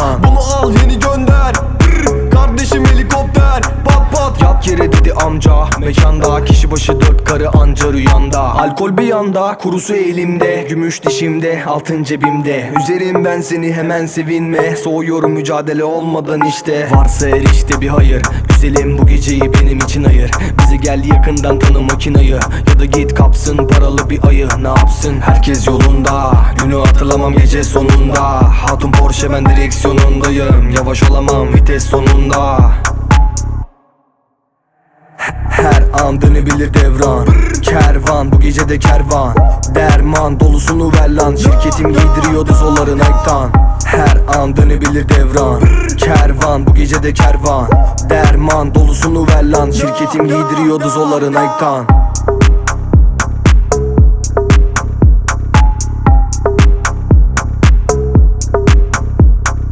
Nike'tan Bunu al yeni gönder. Brr, Kardeşim helikopter. Pat pat. Yat yere dedi amca. Mekanda kişi başı dört karı anca rüyanda Alkol bir yanda kurusu elimde. Gümüş dişimde altın cebimde. Üzerim ben seni hemen sevinme. Soğuyorum mücadele olmadan işte. Varsa her işte bir hayır. Güzelim bu geceyi benim için ayır gel yakından tanı makinayı. Ya da git kapsın paralı bir ayı Ne yapsın? Herkes yolunda Günü hatırlamam gece sonunda. Hatun Porsche ben direksiyonundayım Yavaş olamam vites sonunda. Her an dönebilir devran. Kervan bu gece de kervan. Derman dolusunu ver lan. Şirketim giydiriyordu zolları Nike'tan Her an dönebilir devran. Kervan bu gece de kervan. Derman dolusunu ver lan Şirketim giydiriyordu zolları Nike'tan